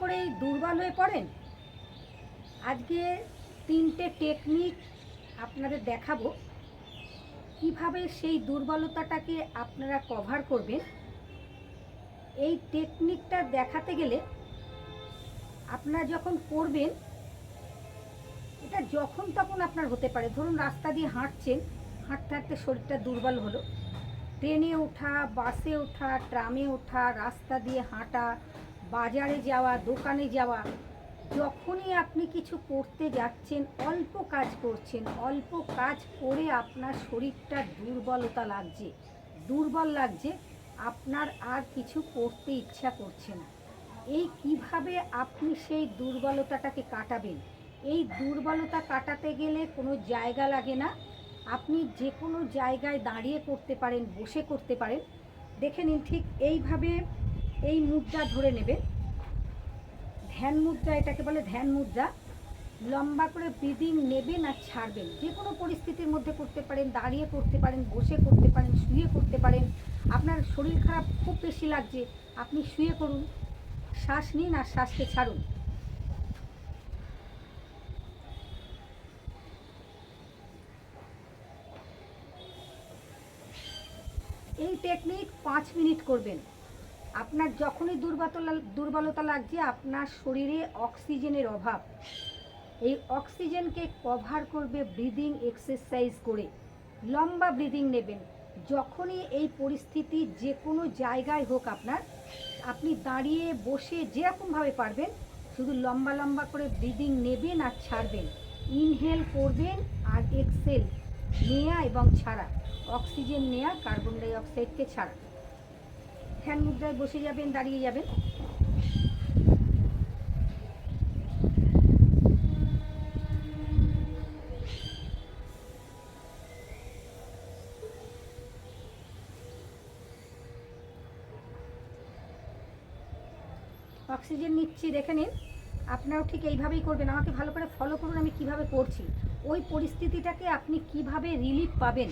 করেই দুর্বল হয়ে পড়েন? আজকে তিনটে টেকনিক আপনাদের দেখাবো। কীভাবে সেই দুর্বলতাটাকে আপনারা কভার করবেন? এই টেকনিকটা দেখাতে গেলে আপনারা যখন করবেন, এটা যখন তখন আপনার হতে পারে। ধরুন রাস্তা দিয়ে হাঁটছেন, হাঁটতে হাঁটতে শরীরটা দুর্বল হলো। ট্রেনে ওঠা, বাসে ওঠা, ট্রামে ওঠা, রাস্তা দিয়ে হাঁটা বাজারে যাওয়া, দোকানে যাওয়া, যখনই আপনি কিছু করতে যাচ্ছেন, অল্প কাজ করছেন, অল্প কাজ করে আপনার শরীরটা দুর্বলতা লাগছে। দুর্বল লাগছে, আপনার আর কিছু করতে ইচ্ছা করছে না। এই কীভাবে আপনি সেই দুর্বলতাটাকে কাটাবেন? এই দুর্বলতা কাটাতে গেলে কোনো জায়গা লাগে না। আপনি যে কোনো জায়গায় দাঁড়িয়ে করতে পারেন, বসে করতে পারেন। দেখে নিন ঠিক এইভাবে এই মুদ্রা ধরে নেবেন ধ্যান মুদ্রা, এটাকে বলে ধ্যান মুদ্রা। লম্বা করে ব্রিদিং নেবেন আর ছাড়বেন। যে কোনো পরিস্থিতির মধ্যে করতে পারেন, দাঁড়িয়ে করতে পারেন, বসে করতে পারেন, শুয়ে করতে পারেন। আপনার শরীর খারাপ, খুব বেশি লাগছে, আপনি শুয়ে করুন শ্বাস নিন আর শ্বাসকে ছাড়ুন। এই টেকনিক পাঁচ মিনিট করবেন। আপনার যখনই দুর্বলতা দুর্বলতা লাগছে, আপনার শরীরে অক্সিজেনের অভাব। এই অক্সিজেনকে কভার করবে ব্রিদিং এক্সারসাইজ করে। লম্বা ব্রিদিং নেবেন। যখনই এই পরিস্থিতি যে কোনো জায়গায় হোক আপনার, আপনি দাঁড়িয়ে বসে যেরকমভাবে পারবেন, শুধু লম্বা লম্বা করে ব্রিদিং নেবেন আর ছাড়বেন। ইনহেল করবেন আর এক্সেল নেয়া এবং ছাড়া। অক্সিজেন নেয়া কার্বন ডাই অক্সাইডকে ছাড়া। ধ্যান মুদ্রায় বসে যাবেন, দাঁড়িয়ে যাবেন। অক্সিজেন নিচ্ছি, দেখে নিন। আপনারাও ঠিক এইভাবেই করবেন। আমাকে ভালো করে ফলো করুন, আমি কীভাবে করছি ওই পরিস্থিতিটাকে আপনি কীভাবে রিলিফ পাবেন?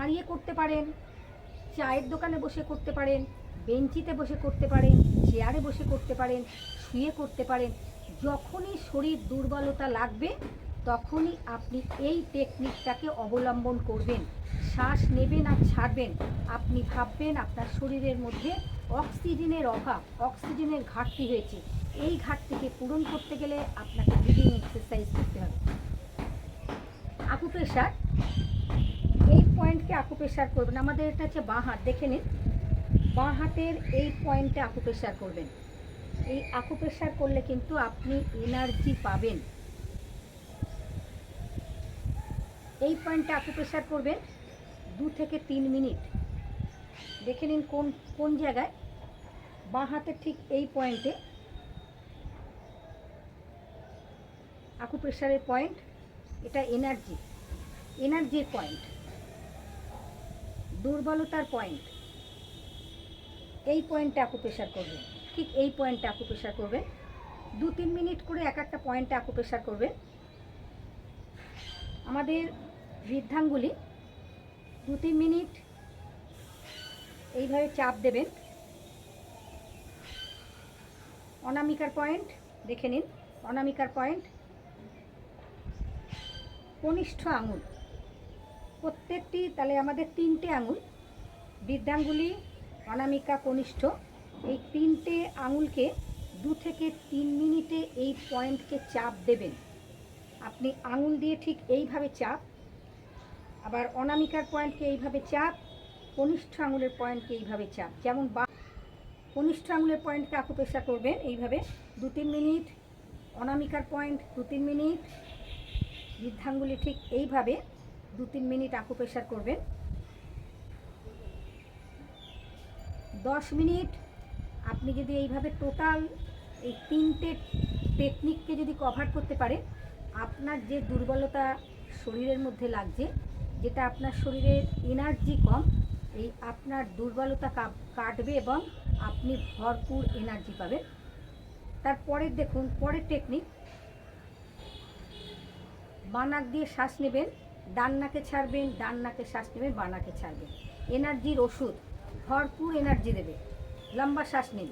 দাঁড়িয়ে করতে পারেন, চায়ের দোকানে বসে করতে পারেন, বেঞ্চিতে বসে করতে পারেন, চেয়ারে বসে করতে পারেন, শুয়ে করতে পারেন, যখনই শরীর দুর্বলতা লাগবে, তখনই আপনি এই টেকনিকটাকে অবলম্বন করবেন। শ্বাস নেবেন আর ছাড়বেন। আপনি ভাববেন আপনার শরীরের মধ্যে অক্সিজেনের অভাব, অক্সিজেনের ঘাটতি হয়েছে। এই ঘাটতিকে পূরণ করতে গেলে আপনাকে ব্রিদিং এক্সারসাইজ করতে হবে। আকুপ্রেশার পয়েন্টকে আকুপ্রেশার করবেন। আমাদের এটা হচ্ছে বাঁ হাত, দেখে নিন। বাঁ হাতের এই পয়েন্টে আকুপ্রেশার করবেন। এই আকুপ্রেশার করলে কিন্তু আপনি এনার্জি পাবেন। এই পয়েন্টে আকুপ্রেশার করবেন দু থেকে তিন মিনিট। দেখে নিন কোন কোন জায়গায়। বাঁ হাতের ঠিক এই পয়েন্টে। আকুপ্রেশারের পয়েন্ট, এটা এনার্জি এনার্জির পয়েন্ট। দুর্বলতার পয়েন্ট এই পয়েন্টে আকুপ্রেশার করবেন ঠিক এই পয়েন্টে আকুপ্রেশার করবেন দু তিন মিনিট করে এক একটা পয়েন্টে আকুপ্রেশার করবেন আমাদের বৃদ্ধাঙ্গুলি দু তিন মিনিট এইভাবে চাপ দেবেন। অনামিকার পয়েন্ট দেখে নিন। অনামিকার পয়েন্ট কনিষ্ঠ আঙুল। প্রত্যেকটি, তাহলে আমাদের তিনটে আঙুল, বৃদ্ধাঙ্গুলি, অনামিকা কনিষ্ঠ, এই তিনটে আঙুলকে দু থেকে তিন মিনিটে এই পয়েন্টকে চাপ দেবেন। আপনি আঙুল দিয়ে ঠিক এইভাবে চাপ, আবার অনামিকার পয়েন্টকে এইভাবে চাপ, কনিষ্ঠ আঙুলের পয়েন্টকে এইভাবে চাপ। যেমন বা, কনিষ্ঠ আঙুলের পয়েন্টকে আকুপেশা করবেন এইভাবে, দু তিন মিনিট, অনামিকার পয়েন্ট দু তিন মিনিট, বৃদ্ধাঙ্গুলি ঠিক এইভাবে দু তিন মিনিট আকুপ্রেশার করবেন। দশ মিনিট আপনি যদি এইভাবে টোটাল এই তিনটে টেকনিককে যদি কভার করতে পারে, আপনার যে দুর্বলতা শরীরের মধ্যে লাগছে, যেটা আপনার শরীরের এনার্জি কম, এই আপনার দুর্বলতা কাটবে এবং আপনি ভরপুর এনার্জি পাবেন। তারপরের দেখুন, পরের টেকনিক বানাক দিয়ে শ্বাস নেবেন। ডান নাকে ছাড়বেন, ডান নাকে শ্বাস নেবেন বানাকে ছাড়বেন। এনার্জির ওষুধ, ভরপুর এনার্জি দেবে। লম্বা শ্বাস নিন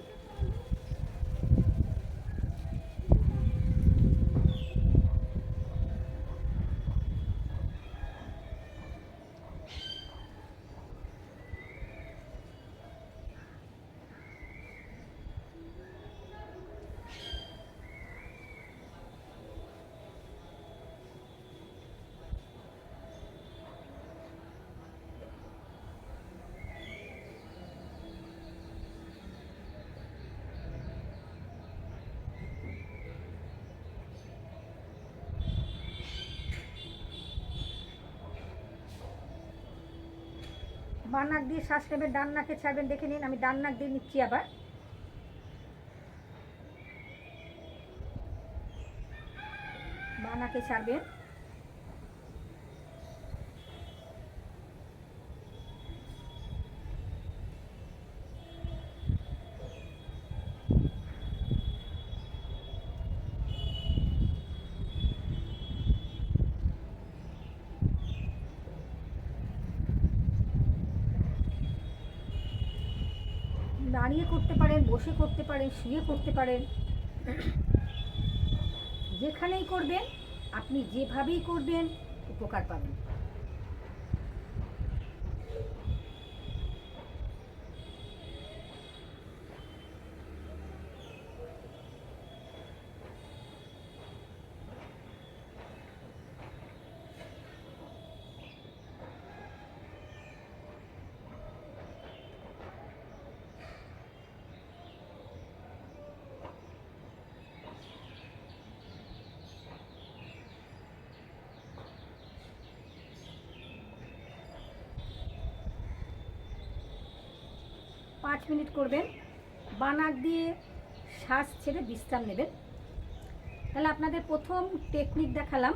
বাঁ নাক দিয়ে শ্বাস নেবেন, ডান নাকে ছাড়বেন, দেখে নিন, আমি ডান নাক দিয়ে নিচ্ছি আবার। বানাকে ছাড়বেন। দাঁড়িয়ে করতে পারেন, বসে করতে পারেন, শুয়ে করতে পারেন। যেখানেই করবেন, আপনি যেভাবেই করবেন, উপকার পাবেন। পাঁচ মিনিট করবেন। বানাক দিয়ে শ্বাস ছেড়ে বিশ্রাম নেবেন। তাহলে আপনাদের প্রথম টেকনিক দেখালাম।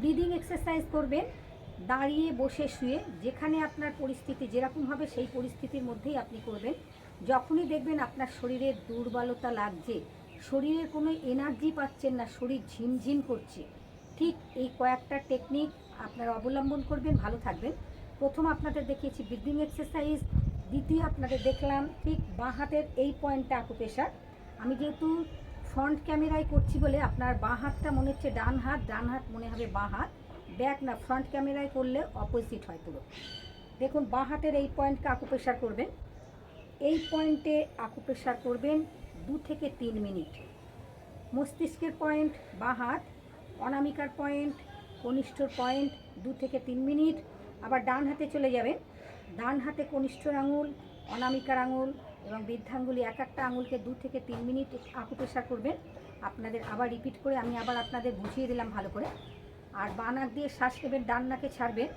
ব্রিদিং এক্সারসাইজ করবেন, দাঁড়িয়ে বসে শুয়ে। যেখানে আপনার পরিস্থিতি যেরকম হবে, সেই পরিস্থিতির মধ্যেই আপনি করবেন। যখনই দেখবেন আপনার শরীরে দুর্বলতা লাগছে শরীরে কোনো এনার্জি পাচ্ছেন না, শরীর ঝিমঝিম করছে, ঠিক এই কয়েকটা টেকনিক আপনারা অবলম্বন করবেন, ভালো থাকবেন। প্রথম আপনাদের দেখিয়েছি ব্রিদিং এক্সারসাইজ দ্বিতীয় আপনাদের দেখলাম, ঠিক বাঁ হাতের এই পয়েন্টটা আকুপেশার আমি যেহেতু ফ্রন্ট ক্যামেরায় করছি বলে আপনার বাঁ হাতটা মনে হচ্ছে ডান হাত ডান হাত মনে হবে বাঁ হাত। ব্যাক না ফ্রন্ট ক্যামেরায় করলে অপোজিট হয় পুরো। দেখুন, বাঁ হাতের এই পয়েন্টকে আকুপেশার করবেন। এই পয়েন্টে আকুপেশার করবেন দু থেকে তিন মিনিট। মস্তিষ্কের পয়েন্ট বাঁ হাত, অনামিকার পয়েন্ট কনিষ্ঠর পয়েন্ট দু থেকে তিন মিনিট। আবার ডান হাতে চলে যাবেন। ডান হাতে কনিষ্ঠর আঙুল অনামিকার আঙুল এবং বৃদ্ধাঙ্গুলি এক একটা আঙুলকে দু থেকে তিন মিনিট আকুপেশার করবেন। আপনাদের আবার রিপিট করে আমি আবার আপনাদের বুঝিয়ে দিলাম ভালো করে। আর বাঁ নাক দিয়ে শ্বাস নেবেন, ডান নাকে ছাড়বেন।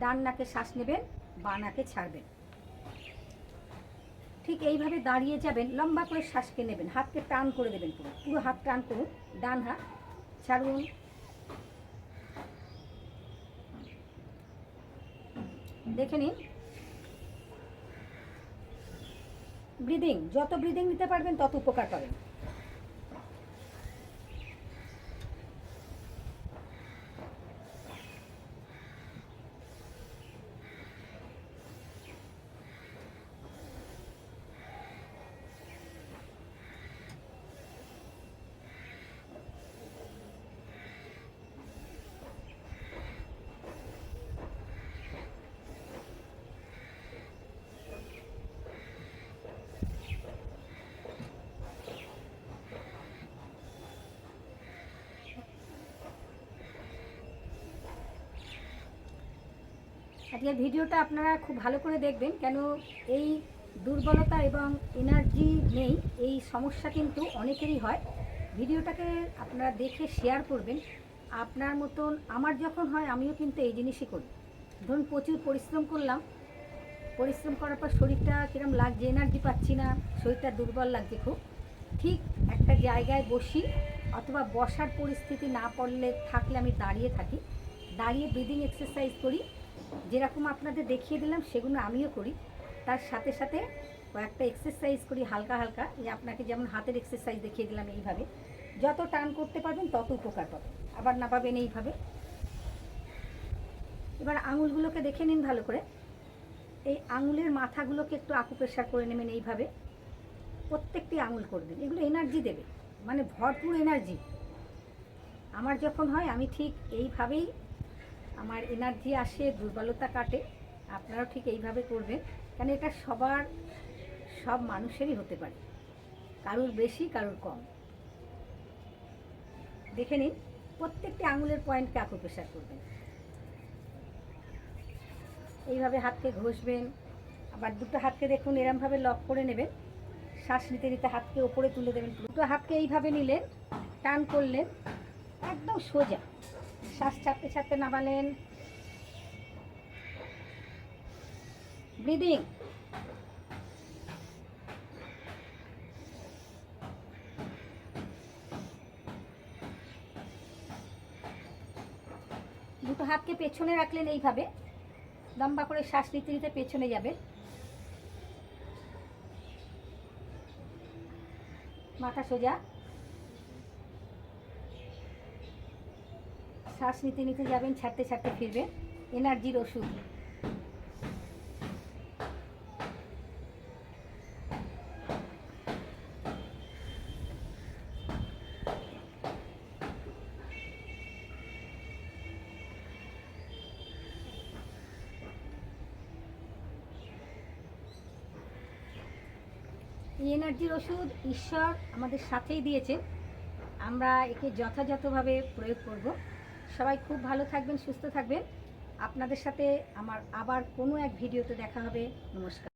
ডান নাকে শ্বাস নেবেন, বাঁ নাকে ছাড়বেন। ঠিক এইভাবে দাঁড়িয়ে যাবেন, লম্বা করে শ্বাসকে নেবেন, হাতকে টান করে দেবেন পুরো পুরো হাত টান করুন, ডান হাত ছাড়ুন। দেখে নিন। ব্রিদিং, যত ব্রিদিং নিতে পারবেন তত উপকার পাবেন। আজকের ভিডিওটা আপনারা খুব ভালো করে দেখবেন, কেন এই দুর্বলতা এবং এনার্জি নেই, এই সমস্যা কিন্তু অনেকেরই হয়। ভিডিওটাকে আপনারা দেখে শেয়ার করবেন। আপনার মতন আমার যখন হয়, আমিও কিন্তু এই জিনিসই করি। ধরুন, প্রচুর পরিশ্রম করলাম। পরিশ্রম করার পর শরীরটা কিরম লাগছে এনার্জি পাচ্ছি না, শরীরটা দুর্বল লাগছে খুব। ঠিক একটা জায়গায় বসি, অথবা বসার পরিস্থিতি না পড়লে থাকলে আমি দাঁড়িয়ে থাকি। দাঁড়িয়ে ব্রিদিং এক্সারসাইজ করি। যেরকম আপনাদের দেখিয়ে দিলাম, সেগুলো আমিও করি। তার সাথে সাথে কয়েকটা এক্সারসাইজ করি হালকা হালকা যে আপনাকে যেমন হাতের এক্সারসাইজ দেখিয়ে দিলাম এইভাবে। যত টান করতে পারবেন, তত উপকার পাবেন। আবার না পাবেন এইভাবে। এবার আঙুলগুলোকে দেখে নিন ভালো করে। এই আঙুলের মাথাগুলোকে একটু আকুপ্রেশার করে নেবেন এইভাবে। প্রত্যেকটি আঙুল করবেন এগুলো এনার্জি দেবে। মানে ভরপুর এনার্জি আমার যখন হয়, আমি ঠিক এইভাবেই আমার এনার্জি আসে, দুর্বলতা কাটে, আপনারাও ঠিক এইভাবে করবেন। কেন এটা সবার, সব মানুষেরই হতে পারে। কারুর বেশি, কারুর কম। দেখে নিন, প্রত্যেকটি আঙুলের পয়েন্টকে আকুপ্রেশার করবেন। এইভাবে হাতকে ঘষবেন, আবার দুটো হাতকে দেখুন, এরমভাবে লক করে নেবেন। শ্বাস নিতে নিতে হাতকে ওপরে তুলে দেবেন। দুটো হাতকে এইভাবে নিলেন, টান করলেন, একদম সোজা। শ্বাস ছাড়তে ছাড়তে নামালেন। ব্রিদিং। দুটো হাতকে পেছনে রাখলেন এইভাবে। লম্বা করে শ্বাস নিতে নিতে পেছনে যাবে মাথা সোজা। শ্বাস নিতে নিতে যাবেন, ছাড়তে ছাড়তে ফিরবেন। এনার্জির ওষুধ। এই এনার্জির ওষুধ ঈশ্বর আমাদের সাথেই দিয়েছে আমরা একে যথাযথভাবে প্রয়োগ করব। সবাই খুব ভালো থাকবেন, সুস্থ থাকবেন। আপনাদের সাথে আমার আবার কোনো এক ভিডিওতে দেখা হবে। নমস্কার।